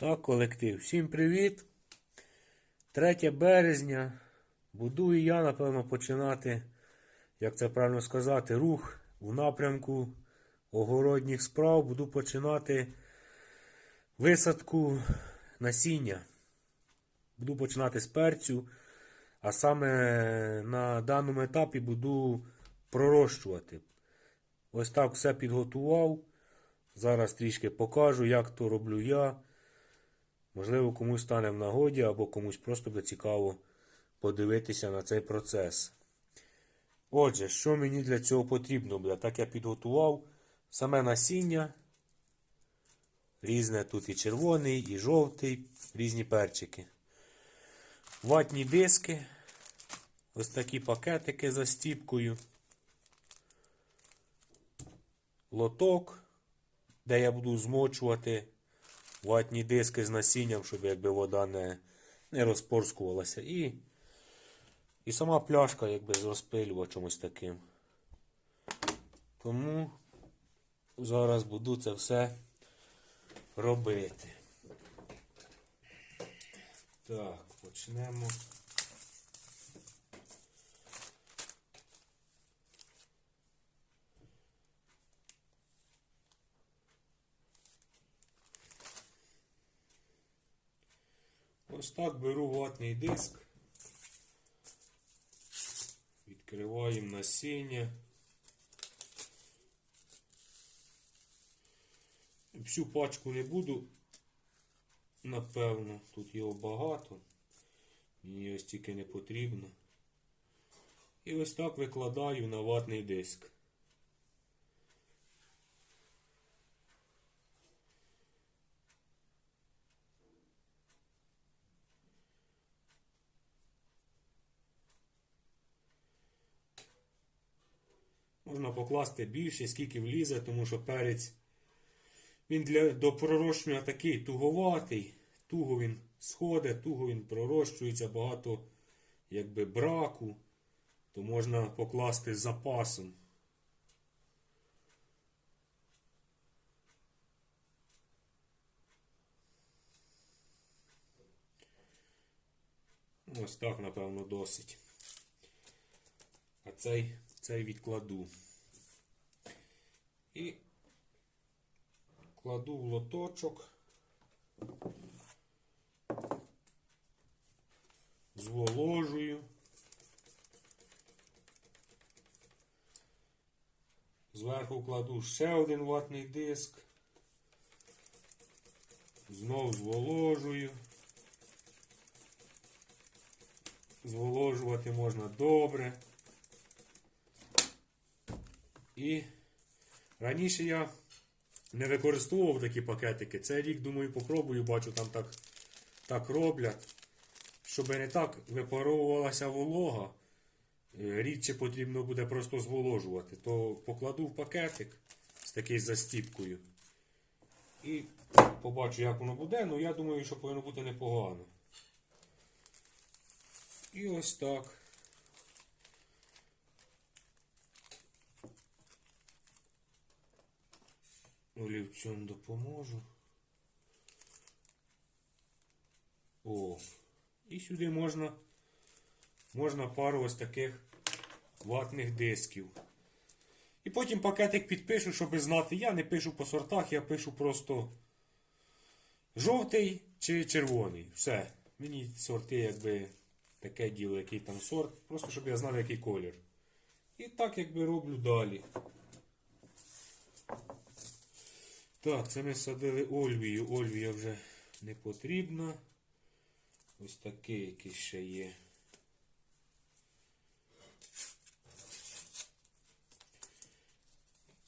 Так, колектив. Всім привіт. 3 березня. Буду і я, напевно, починати, як це правильно сказати, рух в напрямку огородніх справ. Буду починати висадку насіння. Буду починати з перцю, а саме на даному етапі буду пророщувати. Ось так все підготував. Зараз трішки покажу, як то роблю я. Можливо, комусь стане в нагоді, або комусь просто буде цікаво подивитися на цей процес. Отже, що мені для цього потрібно буде? Так я підготував саме насіння. Різне тут і червоний, і жовтий, різні перчики. Ватні диски. Ось такі пакетики за стіпкою. Лоток, де я буду змочувати ватні диски з насінням, щоб якби вода не, не розпорскувалася. І, і сама пляшка якби з розпилювачем ось таким. Тому зараз буду це все робити. Так, почнемо. Ось так беру ватний диск, відкриваємо насіння. Всю пачку не буду, напевно, тут його багато, мені ось тільки не потрібно. І ось так викладаю на ватний диск. Можна покласти більше, скільки влізе, тому що перець він для, до пророщування такий туговатий, туго він сходить, туго він пророщується, багато якби браку, то можна покласти запасом. Ось так, напевно, досить. А цей, цей відкладу. І кладу в лоточок, зволожую. Зверху кладу ще один ватний диск. Знов зволожую. Зволожувати можна добре. І раніше я не використовував такі пакетики. Цей рік, думаю, попробую, бачу, там так, так роблять. Щоб не так випаровувалася волога, е, рідше потрібно буде просто зволожувати. То покладу в пакетик з такою застіпкою. І побачу, як воно буде. Ну я думаю, що повинно бути непогано. І ось так. Олівцем допоможу. О, і сюди можна, можна пару ось таких ватних дисків. І потім пакетик підпишу, щоб знати. Я не пишу по сортах, я пишу просто жовтий чи червоний. Все. Мені сорти якби таке діло, який там сорт, просто щоб я знав, який колір. І так якби роблю далі. Так, це ми садили Ольвію. Ольвія вже не потрібна. Ось такий якийсь ще є.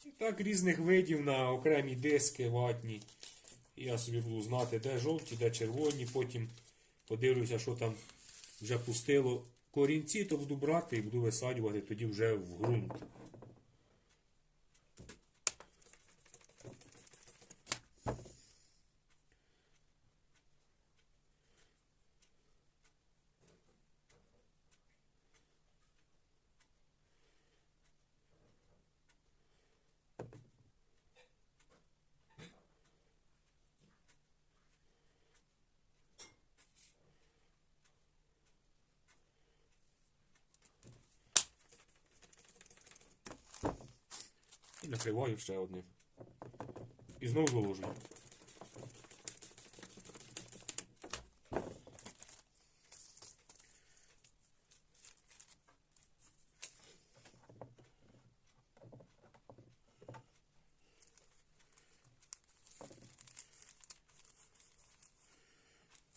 І так різних видів на окремі диски ватні. Я собі буду знати, де жовті, де червоні. Потім подивлюся, що там вже пустило корінці, то буду брати і буду висаджувати тоді вже в ґрунт. Накриваю ще одним. І знову зволожую.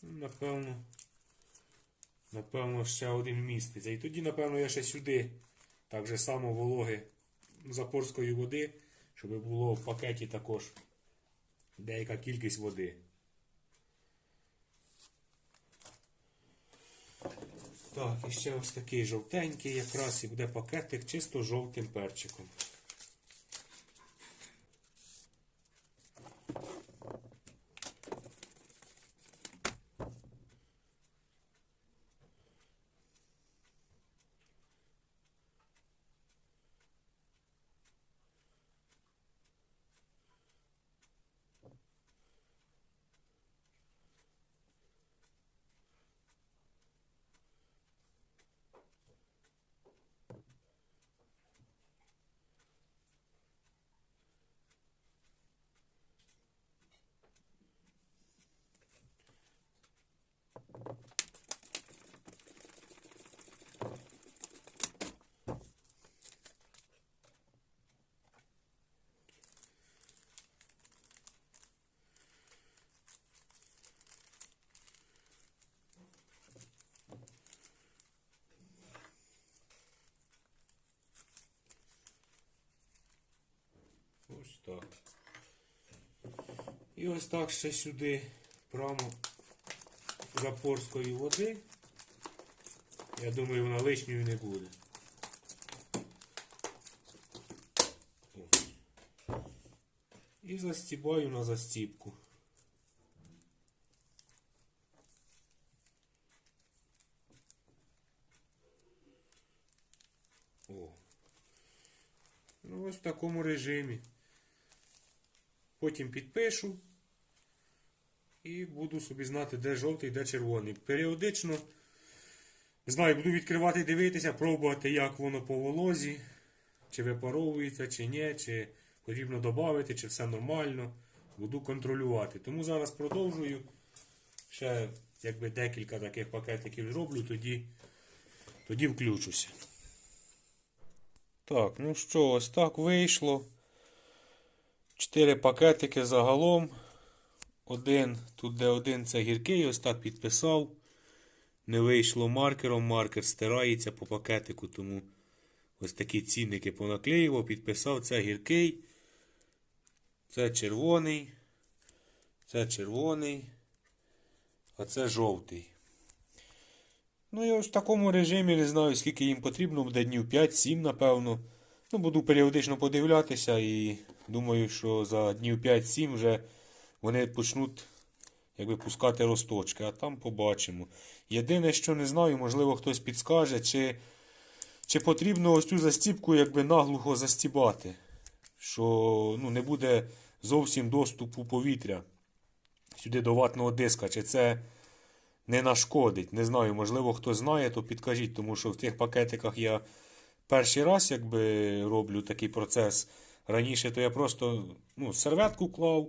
Ну, Напевно. Напевно, ще один міститься. І тоді, напевно, я ще сюди так же само вологи запорської води, щоб було в пакеті також деяка кількість води. Так, і ще ось такий жовтенький, якраз і буде пакетик чисто жовтим перчиком. Ось так. І ось так ще сюди прямо запорської води. Я думаю, вона лишньою не буде. І застібаю на застібку. О. Ну, ось в такому режимі. Потім підпишу і буду собі знати, де жовтий, де червоний. Періодично, знаю, буду відкривати, дивитися, пробувати, як воно по волозі, чи випаровується, чи ні, чи потрібно додати, чи все нормально. Буду контролювати. Тому зараз продовжую. Ще якби декілька таких пакетиків зроблю, тоді, тоді включуся. Так, ну що, ось так вийшло. Чотири пакетики загалом. Один, тут де один це гіркий, ось так підписав. Не вийшло маркером, маркер стирається по пакетику, тому ось такі цінники понаклеював, підписав, це гіркий. Це червоний. Це червоний. А це жовтий. Ну, я ось в такому режимі не знаю, скільки їм потрібно, буде днів 5-7, напевно. Ну, буду періодично подивлятися і думаю, що за днів 5-7 вже вони почнуть якби, пускати росточки, а там побачимо. Єдине, що не знаю, можливо, хтось підскаже, чи, чи потрібно ось цю застібку якби наглухо застібати, що ну, не буде зовсім доступу повітря сюди до ватного диска, чи це не нашкодить. Не знаю, можливо, хто знає, то підкажіть, тому що в тих пакетиках я перший раз якби роблю такий процес. Раніше то я просто ну, серветку клав,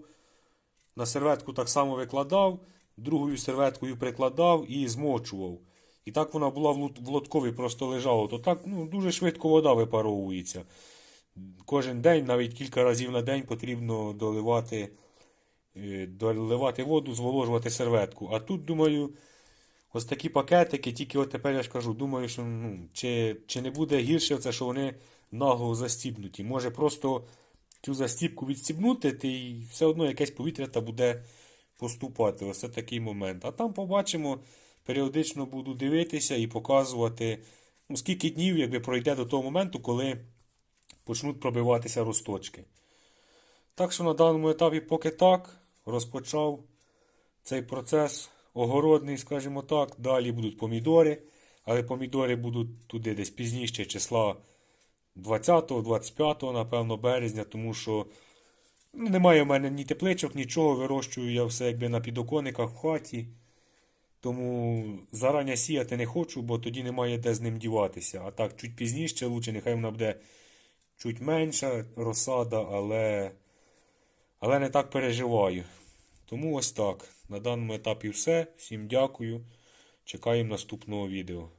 на серветку так само викладав, другою серветкою прикладав і змочував. І так вона була в лут- в лоткові, просто лежала. То так ну, дуже швидко вода випаровується. Кожен день, навіть кілька разів на день потрібно доливати, е, доливати воду, зволожувати серветку. А тут, думаю, ось такі пакетики, тільки от тепер я ж кажу, думаю, що ну, чи, чи не буде гірше це, що вони нагло застібнуті. Може просто цю застібку відстібнути, і все одно якесь повітря та буде поступати. Ось це такий момент. А там побачимо, періодично буду дивитися і показувати, ну, скільки днів якби, пройде до того моменту, коли почнуть пробиватися росточки. Так що на даному етапі поки так розпочав цей процес огородний, скажімо так. Далі будуть помідори, але помідори будуть туди десь пізніше числа 20-25, напевно, березня, тому що ну, немає в мене ні тепличок, нічого. Вирощую я все якби на підоконниках в хаті. Тому зарані сіяти не хочу, бо тоді немає де з ним діватися. А так, чуть пізніше, лучше, нехай вона буде чуть менша розсада, але, але не так переживаю. Тому ось так. На даному етапі все. Всім дякую. Чекаємо наступного відео.